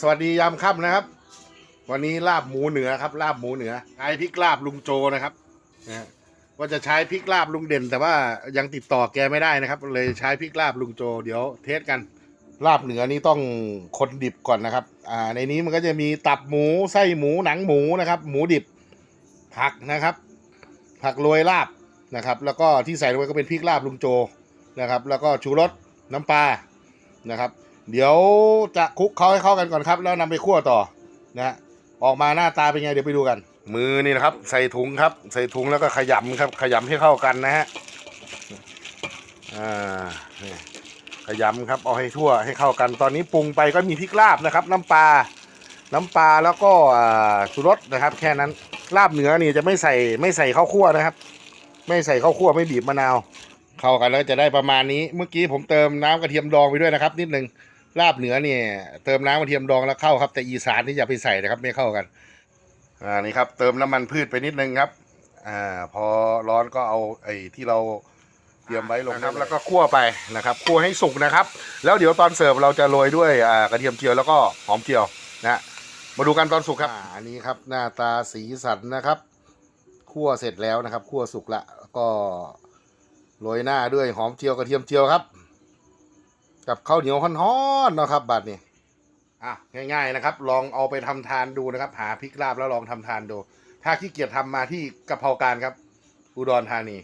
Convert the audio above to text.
สวัสดียามค่ำนะครับ วันนี้ลาบหมูเหนือครับ ลาบหมูเหนือใช้พริกลาบลุงโจนะครับนะว่าจะใช้พริกลาบลุงเด่น แต่ว่ายังติดต่อแกไม่ได้นะครับ เลยใช้พริกลาบลุงโจ เดี๋ยวเทสกัน ลาบเหนือนี่ต้องคนดิบก่อนนะครับ อ่า ในนี้มันก็จะมีตับหมูไส้หมูหนังหมูนะครับ หมูดิบผักนะครับ ผักโรยลาบนะครับ แล้วก็ที่ใส่ลงไปก็เป็นพริกลาบลุงโจนะครับ แล้วก็ชูรสน้ำปลานะครับ เดี๋ยวจะคลุกเขาให้เข้ากันก่อนครับ แล้วนำไปคั่วต่อนะฮะออกมาหน้าตาเป็นไงเดี๋ยวไปดูกัน มือนี่นะครับ ใส่ถุงครับ ใส่ถุงแล้วก็ขยำครับ ขยำให้เข้ากันนะฮะอ่านี่ขยำครับเอาให้ทั่วให้เข้ากัน ตอนนี้ปรุงไปก็มีพริกลาบนะครับ น้ำปลาน้ำปลาแล้วก็อ่าชูรสนะครับ แค่นั้นลาบเหนือนี่จะไม่ใส่ไม่ใส่ข้าวคั่วนะครับ ไม่ใส่ข้าวคั่วไม่บีบมะนาว เข้ากันแล้วจะได้ประมาณนี้ เมื่อกี้ผมเติมน้ำกระเทียมดองไปด้วยนะครับ นิดนึง ลาบเหนือเนี่ย เติมน้ำกระเทียมดองแล้วเข้าครับ แต่อีสานนี่อย่าไปใส่นะครับ ไม่เข้ากัน อ่านี่ครับ เติมน้ำมันพืชไปนิดนึงครับ อ่า พอร้อนก็เอาไอ้ที่เราเตรียมไว้ลงครับแล้วก็คั่วไปนะครับคั่วให้สุกนะครับ แล้วเดี๋ยวตอนเสิร์ฟเราจะโรยด้วยอ่ากระเทียมเจียวแล้วก็หอมเจียวนะมาดูกันตอนสุกครับอ่าอันนี้ครับหน้าตาสีสันนะครับคั่วเสร็จแล้วนะครับคั่วสุกละก็โรยหน้าด้วยหอมเจียวกระเทียมเจียวครับ กับข้าวเหนียวฮ้อนๆเนาะครับบัดนี้อะง่ายๆนะครับ ลองเอาไปทำทานดูนะครับ หาพริกลาบแล้วลองทำทานดู ถ้าขี้เกียจทำมาที่กะเพราการครับ อุดรธานี